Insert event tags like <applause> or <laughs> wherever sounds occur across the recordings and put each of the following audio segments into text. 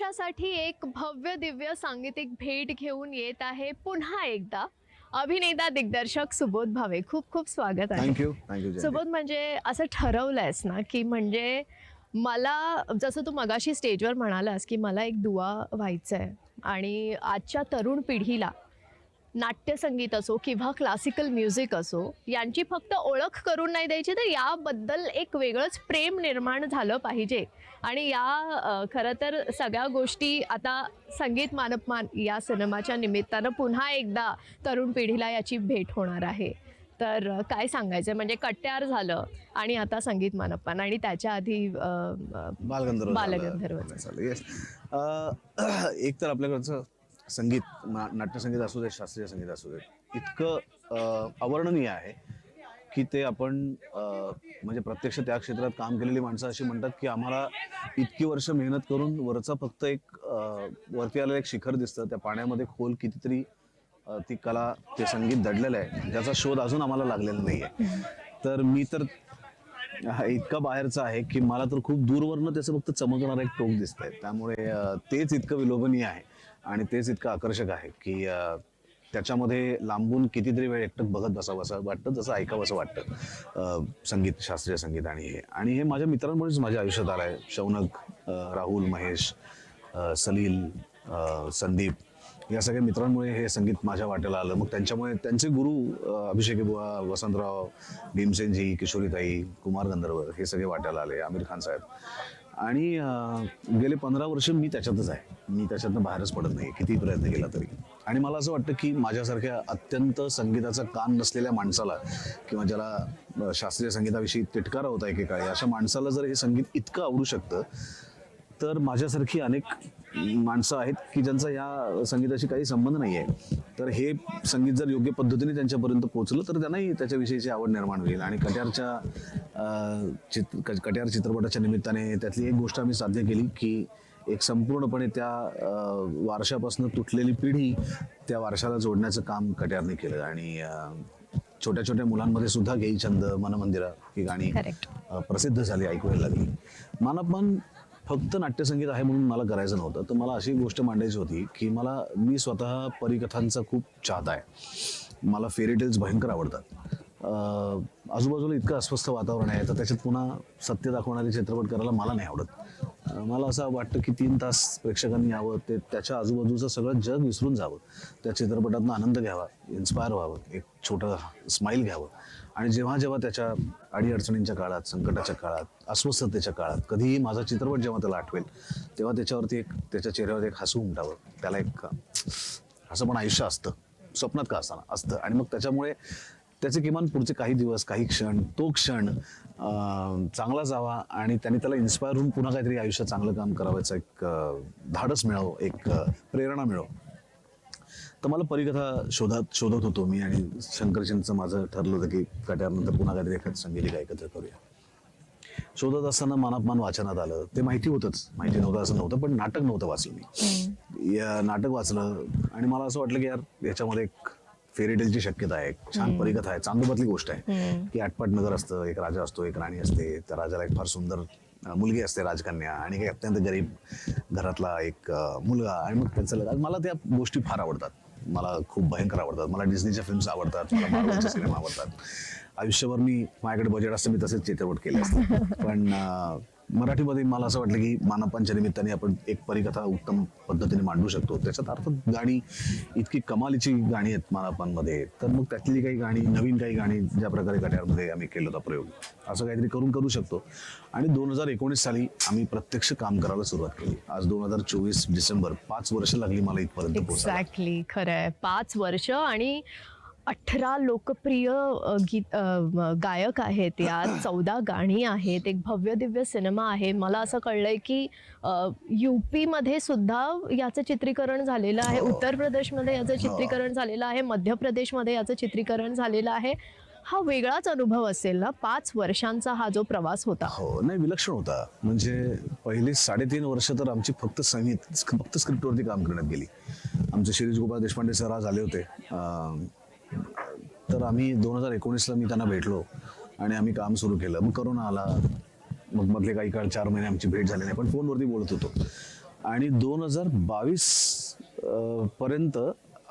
नववर्षासाठी एक भव्य दिव्य सांगीतिक भेट घेऊन येत आहे पुन्हा एकदा. अभिनेता दिग्दर्शक सुबोध भावे खूप खूप स्वागत आहे. थँक्यू थँक्यू सुबोध म्हणजे असं ठरवलंयस ना की म्हणजे मला जसं तू मगाशी स्टेजवर म्हणालास की मला एक दुवा व्हायचं आहे आणि आजच्या तरुण पिढीला नाट्यसंगीत असो किंवा क्लासिकल म्युझिक असो यांची फक्त ओळख करून नाही द्यायची तर याबद्दल एक वेगळंच प्रेम निर्माण झालं पाहिजे. आणि या खरं तर सगळ्या गोष्टी आता संगीत मानपमान या सिनेमाच्या निमित्तानं पुन्हा एकदा तरुण पिढीला याची भेट होणार आहे. तर काय सांगायचं म्हणजे कट्यार झालं आणि आता संगीत मानप्पान आणि त्याच्या आधी बालगंधर्व बालगंधर्व <clears throat> एक तर आपल्याकडचं संगीत ना- नाट्यसंगीत असू दे शास्त्रीय संगीत असू दे इतकं अवर्णनीय आहे की ते आपण म्हणजे प्रत्यक्ष त्या क्षेत्रात काम केलेली माणसं अशी म्हणतात की आम्हाला इतकी वर्ष मेहनत करून वरचा फक्त एक वरती आलेलं एक शिखर दिसतं. त्या पाण्यामध्ये खोल कितीतरी ती कला ते संगीत दडलेलं आहे. ज्याचा शोध अजून आम्हाला लागलेला नाही आहे तर मी तर हा इतका बाहेरचा आहे की मला तर खूप दूरवरनं त्याचं फक्त चमकणारं एक टोक दिसत आहे त्यामुळे तेच इतकं विलोभनीय आहे. आणि तेच इतकं आकर्षक आहे की त्याच्यामध्ये लांबून कितीतरी वेळ एकटक बघत बसावं असं वाटतं जसं ऐकावं असं वाटतं संगीत शास्त्रीय संगीत आणि हे. आणि हे माझ्या मित्रांमुळेच माझ्या आयुष्यात आलं आहे शौनक राहुल महेश सलील संदीप या सगळ्या मित्रांमुळे हे संगीत माझ्या वाट्याला आलं. मग त्यांच्यामुळे त्यांचे गुरु अभिषेक बुवा वसंतराव भीमसेनजी किशोरीताई कुमार गंधर्व हे सगळे वाट्याला आले आमिर खान साहेब. आणि अं, गेले पंधरा वर्ष मी त्याच्यातच आहे. मी त्याच्यातनं बाहेरच पडत नाही किती प्रयत्न केला तरी. आणि मला असं वाटतं की माझ्यासारख्या अत्यंत संगीताचा कान नसलेल्या माणसाला किंवा ज्याला अं, शास्त्रीय संगीताविषयी तिटकारा होता एकेकाळी अशा माणसाला जर हे संगीत इतकं आवडू शकतं तर माझ्यासारखी अनेक माणसं आहेत की ज्यांचा या संगीताशी काही संबंध नाही आहे. तर हे संगीत जर योग्य पद्धतीने त्यांच्यापर्यंत पोहोचलं तर त्यांनाही त्याच्याविषयीची आवड निर्माण होईल. आणि कट्यारच्या अं, चित क- कट्यार चित्रपटाच्या निमित्ताने त्यातली एक गोष्ट आम्ही साध्य केली की एक संपूर्णपणे त्या वारशापासून तुटलेली पिढी त्या वारशाला जोडण्याचं काम कट्यारने केलं. आणि छोट्या छोट्या मुलांमध्ये सुद्धा घेई छंद मनमंदिरा ही गाणी प्रसिद्ध झाली ऐकवायला लागली. मानपमान फक्त नाट्यसंगीत आहे म्हणून मला करायचं नव्हतं. तर मला अशी गोष्ट मांडायची होती की मला मी स्वतः परिकथांचा खूप चाहता आहे. मला फेरी टेल्स भयंकर आवडतात. आजूबाजूला इतकं अस्वस्थ वातावरण आहे तर त्याच्यात पुन्हा सत्य दाखवणारे चित्रपट करायला मला नाही आवडत. मला असं वाटतं की तीन तास प्रेक्षकांनी यावं ते त्याच्या आजूबाजूचं सगळं जग विसरून जावं. त्या चित्रपटातून आनंद घ्यावा इन्स्पायर व्हावं एक छोटं स्माईल घ्यावं. आणि जेव्हा जेव्हा त्याच्या अडीअडचणींच्या काळात संकटाच्या काळात अस्वस्थतेच्या काळात कधीही माझा चित्रपट जेव्हा त्याला आठवेल तेव्हा त्याच्यावरती एक त्याच्या चेहऱ्यावरती एक हसू उमटावं. त्याला एक असं पण आयुष्य असतं. स्वप्नात का असताना असतं. आणि मग त्याच्यामुळे त्याचे किमान पुढचे काही दिवस काही क्षण तो क्षण चांगला जावा आणि त्यांनी त्याला इन्स्पायर होऊन पुन्हा काहीतरी आयुष्यात चांगलं काम करावायचं एक धाडस मिळावं एक प्रेरणा मिळव. तर मला परिकथा शोधात शोधत होतो मी आणि शंकरजींचं माझं ठरलं होतं की कट्यारनंतर पुन्हा काहीतरी एखादं संगीतिका एकत्र करूया. शोधत असताना मानापमान वाचनात आलं. ते माहिती होतंच. माहिती नव्हतं असं नव्हतं पण नाटक नव्हतं वाचलं मी. या नाटक वाचलं आणि मला असं वाटलं की यार याच्यामध्ये एक फेरीटेलची शक्यता आहे. एक छान परिकथा आहे. चांदोबातली गोष्ट आहे की आटपाट नगर असतं एक राजा असतो एक राणी असते त्या राजाला एक फार सुंदर मुलगी असते राजकन्या आणि काही अत्यंत गरीब घरातला एक मुलगा आणि मग त्यांचं लग्न. मला त्या गोष्टी फार आवडतात. मला खूप भयंकर आवडतात. मला डिझनीच्या फिल्म्स आवडतात मला मार्वलचे सिनेमा <laughs> आवडतात. आयुष्यभर मी माझ्याकडे बजेट असतं मी तसेच चित्रपट केले असते पण मराठीमध्ये मला असं वाटलं की मानपांच्या निमित्ताने आपण एक परिकथा उत्तम पद्धतीने मांडू शकतो. त्याच्यात अर्थात गाणी इतकी कमालीची गाणी आहेत मानापांमध्ये तर मग त्यातली काही गाणी नवीन काही गाणी ज्या प्रकारे गटारमध्ये आम्ही केलं होता प्रयोग असं काहीतरी करून करू शकतो. आणि दोन हजार एकोणीस साली आम्ही प्रत्यक्ष काम करायला सुरुवात केली. आज दोन हजार चोवीस डिसेंबर पाच वर्ष लागली मला इथपर्यंत पोहोचायला एक्झॅक्टली खरं आहे पाच वर्ष आणि अठरा लोकप्रिय गीत गायक आहेत यात. <clears throat> चौदा गाणी आहेत. एक भव्य दिव्य सिनेमा आहे. मला असं कळलंय की युपी मध्ये सुद्धा याचं चित्रीकरण झालेलं आहे. उत्तर प्रदेशमध्ये याचं चित्रीकरण झालेलं आहे. मध्य प्रदेशमध्ये याचं चित्रीकरण झालेलं आहे. हा वेगळाच अनुभव असेल ना? पाच वर्षांचा हा जो प्रवास होता. हो. नाही विलक्षण होता. म्हणजे पहिली साडेतीन वर्ष तर आमची फक्त संगीत फक्त स्क्रिप्टवरती काम करण्यात गेली. आमचे शिरीष गोपाळ देशपांडे सर आज आले होते. तर आम्ही दोन हजार एकोणीसला मी त्यांना भेटलो आणि आम्ही काम सुरू केलं. मग करोना आला. मग मधले काही काळ चार महिने आमची भेट झाली नाही पण फोनवरती बोलत होतो. आणि दोन हजार बावीस पर्यंत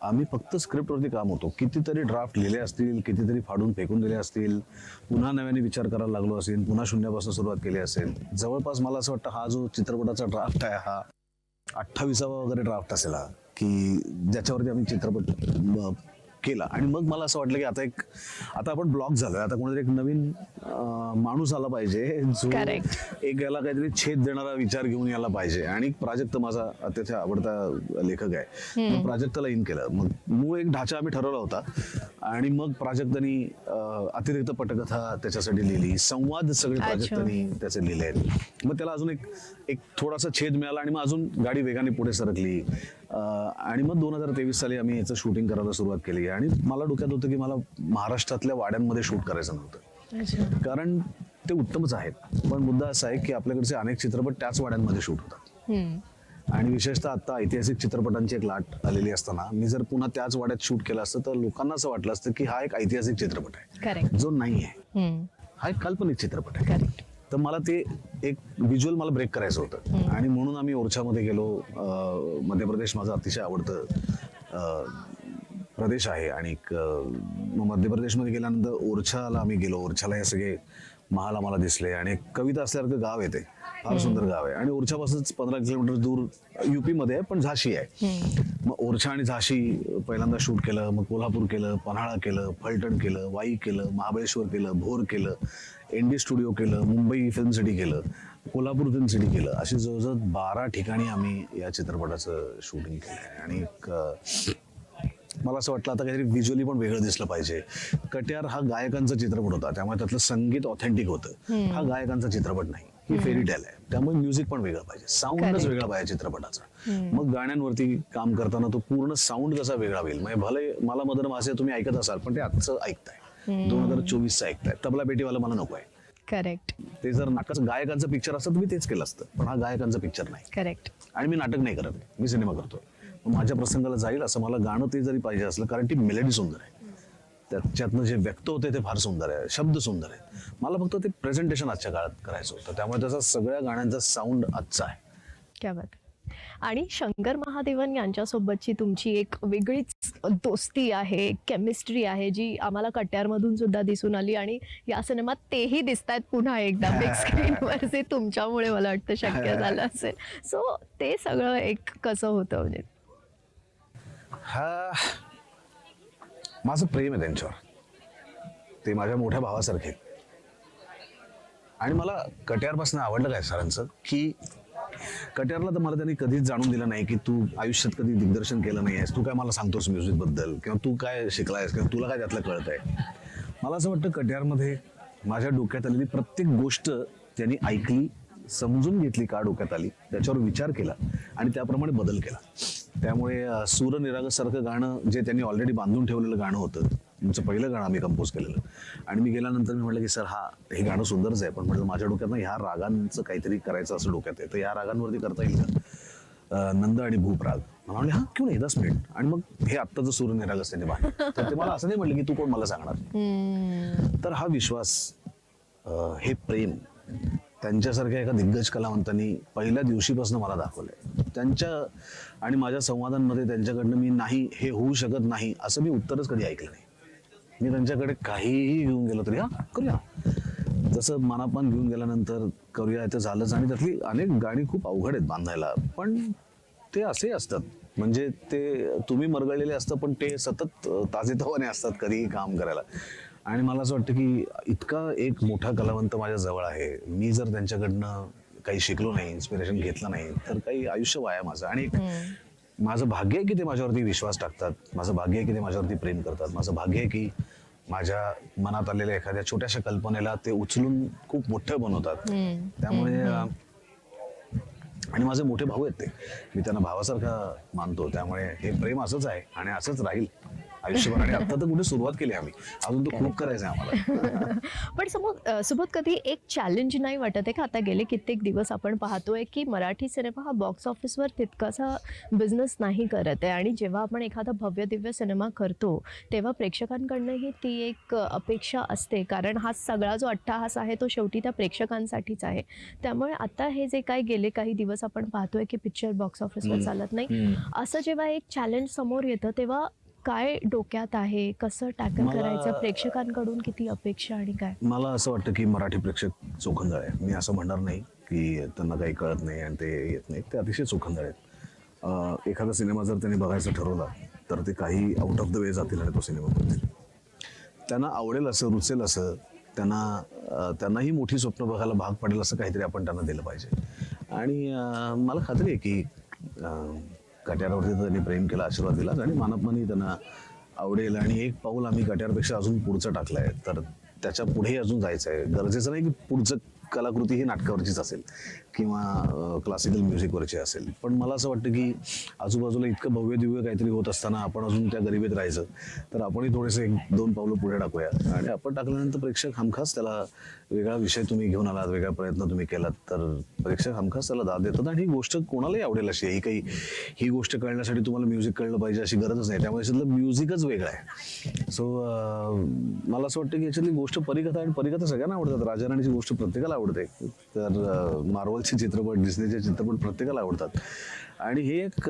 आम्ही फक्त स्क्रिप्टवरती काम होतो. कितीतरी ड्राफ्ट लिहिले असतील कितीतरी फाडून फेकून दिले असतील पुन्हा नव्याने विचार करायला लागलो असेल पुन्हा शून्यापासून सुरुवात केली असेल. जवळपास मला असं वाटतं हा जो चित्रपटाचा ड्राफ्ट आहे हा अठ्ठावीसावा वगैरे ड्राफ्ट असेल हा की ज्याच्यावरती आम्ही चित्रपट केला. आणि मग मला असं वाटलं की आता एक आता आपण ब्लॉक झालोय. आता कोणतरी एक नवीन माणूस आला पाहिजे जो. एक याला काहीतरी छेद देणारा विचार घेऊन यायला पाहिजे. आणि प्राजक्त माझा अतिशय आवडता लेखक आहे. मग प्राजक्ताला इन केलं. मग मूळ एक ढाचा आम्ही ठरवला होता. आणि मग प्राजक्तानी अतिरिक्त पटकथा त्याच्यासाठी लिहिली. संवाद सगळे. प्राजक्तानी त्याचे लिहिले. आहेत मग त्याला अजून एक एक थोडासा छेद मिळाला आणि मग अजून गाडी वेगाने पुढे सरकली. आणि मग दोन हजार तेवीस साली आम्ही याचं शूटिंग करायला सुरुवात केली. आणि मला डोक्यात होतं की मला महाराष्ट्रातल्या वाड्यांमध्ये शूट करायचं नव्हतं. कारण ते उत्तमच आहेत. पण मुद्दा असा आहे की आपल्याकडचे अनेक चित्रपट त्याच वाड्यांमध्ये शूट होतात. आणि विशेषतः आता ऐतिहासिक चित्रपटांची एक लाट आलेली असताना मी जर पुन्हा त्याच वाड्यात शूट केलं असतं तर लोकांना असं वाटलं असतं की हा एक ऐतिहासिक चित्रपट आहे. जो नाही आहे. हा एक काल्पनिक चित्रपट आहे. तर मला ते एक व्हिज्युअल मला ब्रेक करायचं होतं. आणि म्हणून आम्ही ओरछामध्ये गेलो. मध्य प्रदेश माझं अतिशय आवडतं प्रदेश आहे. आणि मध्य प्रदेशमध्ये गेल्यानंतर ओरछाला आम्ही गेलो. ओरछाला हे सगळे महाल आम्हाला दिसले. आणि एक कविता असल्यासारखं गाव आहे ते. फार सुंदर गाव आहे. आणि ओरछापासूनच पंधरा किलोमीटर दूर युपी मध्ये आहे पण झाशी आहे. मग ओरछा आणि झाशी पहिल्यांदा शूट केलं मग कोल्हापूर केलं पन्हाळा केलं फलटण केलं वाई केलं महाबळेश्वर केलं भोर केलं एन डी स्टुडिओ केलं मुंबई फिल्म सिटी केलं कोल्हापूर फिल्म सिटी केलं. अशी जवळजवळ बारा ठिकाणी आम्ही या चित्रपटाचं शूटिंग केलं आहे. आणि मला असं वाटलं आता काहीतरी व्हिज्युअली पण वेगळं दिसलं पाहिजे. कट्यार हा गायकांचा चित्रपट होता. त्यामुळे त्यातलं संगीत ऑथेंटिक होतं. हा गायकांचा चित्रपट नाही. ही फेरी टेल आहे. त्यामुळे म्युझिक पण वेगळं पाहिजे. साऊंडच. वेगळा पाहिजे चित्रपटाचा. मग गाण्यांवरती काम करताना तो पूर्ण साऊंड कसा वेगळा होईल? म्हणजे भले मला मदर मासे तुम्ही ऐकत असाल पण ते आजचं ऐकताय. दोन हजार चोवीसचं ऐकताय. तबला पेटीवाला मला नको आहे. करेक्ट ते जर नाटकाचं गायकांचं पिक्चर असतं मी तेच केलं असतं. पण हा गायकांचा पिक्चर नाही. करेक्ट आणि मी नाटक नाही करत. मी सिनेमा करतो माझ्या प्रसंगाला जाईल असं मला गाणं ते जरी पाहिजे असलं कारण ती मेलडी सुंदर आहे. त्याच्यातनं जे व्यक्त होते ते फार सुंदर आहे. शब्द सुंदर आहेत. मला फक्त ते प्रेझेंटेशन आजच्या काळात करायचं होतं. त्यामुळे त्याचा सगळ्या गाण्यांचा साऊंड आजचा आहे. क्या बात. आणि शंकर महादेवन यांच्यासोबतची तुमची एक वेगळीच दोस्ती आहे केमिस्ट्री आहे जी आम्हाला कट्यारमधून सुद्धा दिसून आली आणि या सिनेमात तेही दिसत आहेत पुन्हा एकदा बिग स्क्रीनवर जे तुमच्यामुळे मला वाटतं शक्य झालं असेल. सो ते सगळं एक कसं होतं म्हणजे? हा माझं प्रेम आहे त्यांच्यावर. ते माझ्या मोठ्या भावासारखे आणि मला कट्यारपासून आवडलं काय सरांचं? की कट्यारला तर मला त्यांनी कधीच जाणून दिलं नाही की तू आयुष्यात कधी दिग्दर्शन केलं नाही आहेस तू काय मला सांगतोस म्युझिकबद्दल? किंवा तू काय शिकलायस? किंवा तुला काय त्यातलं कळत आहे मला असं वाटतं कट्यारमध्ये माझ्या डोक्यात आलेली प्रत्येक गोष्ट त्यांनी ऐकली समजून घेतली का डोक्यात आली त्याच्यावर विचार केला आणि त्याप्रमाणे बदल केला. त्यामुळे अं, सूर निरागस सारखं गाणं जे त्यांनी ऑलरेडी बांधून ठेवलेलं गाणं होतं तुमचं पहिलं गाणं आम्ही कंपोज केलेलं. आणि मी गेल्यानंतर मी म्हटलं की सर हा हे गाणं सुंदरच आहे. पण म्हटलं माझ्या डोक्यात ना ह्या रागांचं काहीतरी करायचं असं डोक्यात आहे. तर या रागांवरती करता येईल का? नंद आणि भूप राग. मला म्हणले हा क्यों नाही? दस मिनिट. आणि मग हे आत्ताचं सूर निरागस त्यांनी बांधलं. तर ते मला असं नाही म्हटलं की तू कोण? मला सांगणार. तर हा विश्वास हे प्रेम त्यांच्यासारख्या एका दिग्गज कलावंतांनी पहिल्या दिवशीपासून मला दाखवलंय. त्यांच्या आणि माझ्या संवादांमध्ये त्यांच्याकडनं मी नाही हे होऊ शकत नाही असं मी उत्तरच कधी ऐकलं नाही. मी त्यांच्याकडे काहीही घेऊन गेलो तरी हा करूया. जसं मनापान घेऊन गेल्यानंतर करूया ते झालंच. आणि त्यातली अनेक गाणी खूप अवघड आहेत बांधायला. पण ते असे असतात. म्हणजे ते तुम्ही मरगळलेले असतं पण ते सतत ताजेतवाने असतात कधीही काम करायला. आणि मला असं वाटतं की इतका एक मोठा कलावंत माझ्या जवळ आहे. मी जर त्यांच्याकडनं काही शिकलो नाही इन्स्पिरेशन घेतलं नाही तर काही आयुष्य वाया माझं. आणि एक माझं भाग्य आहे की ते माझ्यावरती विश्वास टाकतात माझं भाग्य आहे की ते माझ्यावरती प्रेम करतात माझं भाग्य आहे की माझ्या मनात आलेल्या एखाद्या छोट्याशा कल्पनेला ते उचलून खूप मोठं बनवतात. त्यामुळे आणि माझे मोठे भाऊ आहेत ते. मी त्यांना भावासारखा मानतो त्यामुळे हे प्रेम असंच आहे आणि असंच राहील. आयुष्यभर आणि आता तर कुठे सुरुवात केली आम्ही. अजून तर खूप करायचं आहे आम्हाला. <laughs> पण समोर सोबत कधी एक चॅलेंज नाही वाटत आहे का? आता गेले कित्येक दिवस आपण पाहतोय की मराठी सिनेमा हा बॉक्स ऑफिसवर तितकासा बिझनेस नाही करत आहे. आणि जेव्हा आपण एखादा भव्य दिव्य सिनेमा करतो तेव्हा प्रेक्षकांकडनंही ती एक अपेक्षा असते. कारण हा सगळा जो अट्टाहास आहे तो शेवटी त्या प्रेक्षकांसाठीच आहे. त्यामुळे आता हे जे काही गेले काही दिवस आपण पाहतोय की पिक्चर बॉक्स ऑफिसवर. चालत नाही. असं जेव्हा एक चॅलेंज समोर येतं तेव्हा काय डोक्यात आहे? कसं टॅकल मला- करायचं? प्रेक्षकांकडून किती अपेक्षा आणि काय? मला असं वाटतं की मराठी प्रेक्षक चोखंदळ आहे. मी असं म्हणणार नाही की त्यांना काही कळत नाही आणि ते येत नाही ते अतिशय चोखंदळ आहेत. अं, एखादा सिनेमा जर त्यांनी बघायचा ठरवला तर ते काही आउट ऑफ द वे जातील आणि तो सिनेमा बघतील. त्यांना आवडेल असं रुचेल असं त्यांना अं, त्यांनाही मोठी स्वप्न बघायला भाग पडेल असं काहीतरी आपण त्यांना दिलं पाहिजे. आणि अं, मला खात्री आहे की अं, कट्यारवरती त्यांनी प्रेम केला आशीर्वाद दिला. आणि मानपमानी त्यांना आवडेल. आणि एक पाऊल आम्ही कट्यारपेक्षा अजून पुढचं टाकलं आहे तर त्याच्या पुढे अजून जायचं आहे गरजेचं नाही की पुढचं कलाकृती ही नाटकावरचीच असेल किंवा क्लासिकल म्युझिकवरची असेल. पण मला असं वाटतं की आजूबाजूला इतकं भव्य दिव्य काहीतरी होत असताना आपण अजून त्या गरिबीत राहायचं तर आपणही थोडेसे एक दोन पावलं पुढे टाकूया. आणि आपण टाकल्यानंतर प्रेक्षक हमखास त्याला वेगळा विषय तुम्ही घेऊन आलात वेगळा प्रयत्न तुम्ही केलात तर प्रेक्षक हमखास त्याला दाद देतात. आणि ही गोष्ट कोणालाही आवडेल अशी ही काही ही गोष्ट कळण्यासाठी तुम्हाला म्युझिक कळलं पाहिजे अशी गरजच नाही. त्यामुळे याच्यातलं म्युझिकच वेगळं आहे. सो मला असं वाटतं की याच्यातली गोष्ट परिकथा आणि परिकथा सगळ्यांना आवडतात. राजाराणीची गोष्ट प्रत्येकाला आवडते. तर मार्वलचे चित्रपट डिस्नेचे चित्रपट प्रत्येकाला आवडतात. आणि हे एक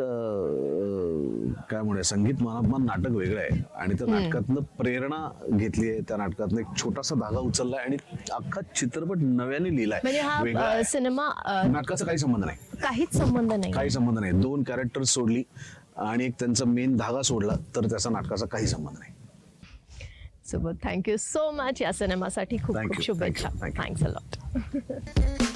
काय म्हणूया संगीत मानापमान नाटक वेगळं आहे. आणि त्या नाटकातनं प्रेरणा घेतली आहे. त्या नाटकातनं एक छोटासा धागा उचललाय आणि अख्खा चित्रपट नव्याने लिहिलाय. म्हणजे. सिनेमा नाटकाचा काही संबंध नाही. काहीच संबंध नाही. काही संबंध नाही. दोन कॅरेक्टर सोडली आणि एक त्यांचा मेन धागा सोडला तर त्याचा नाटकाचा काही संबंध नाही. सोबत. थँक्यू सो मच या सिनेमासाठी खूप Thank खूप you, शुभेच्छा. Thank you, thank thanks a lot